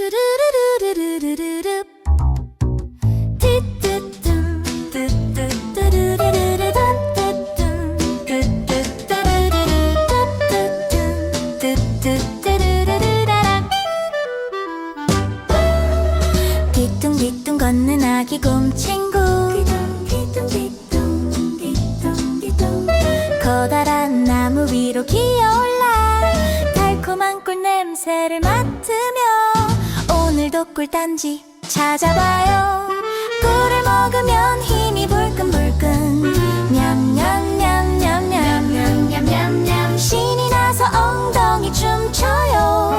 투루루루루루루루. 띠뜨뜸 뚜뚜뚜루루루루 뚜뚜뜸 뚜뚜뚜루루루 뚜뚜뜸 뚜뚜뚜루루루라라 뒤뚱뒤뚱 걷는 아기 곰 친구 커다란 나무 위로 기어올라 달콤한 꿀 냄새를 맡으며 오늘도 꿀단지 찾아봐요. 꿀을 먹으면 힘이 불끈불끈. 냠냠냠냠냠냠냠냠 신이 나서 엉덩이 춤춰요.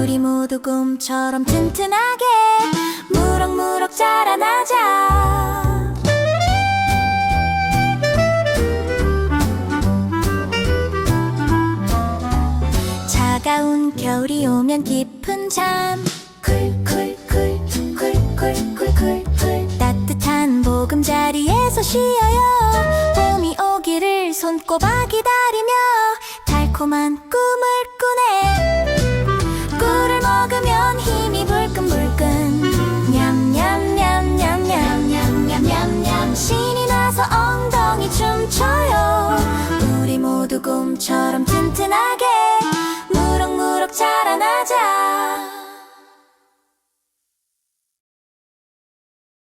우리 모두 곰처럼 튼튼하게 무럭무럭 자라나자. 차가운 겨울이 오면 깊은 잠 쿨쿨쿨쿨쿨쿨쿨 따뜻한 보금자리에서 쉬어요. 봄이 오기를 손꼽아 기다리며 달콤한 꿈을 꾸네. 꿀을 먹으면 힘이 불끈불끈. 냠냠냠냠냠냠냠냠냠. 신이 나서 엉덩이 춤춰요. 우리 모두 꿈처럼 튼튼하게. 무럭무럭 자라나자.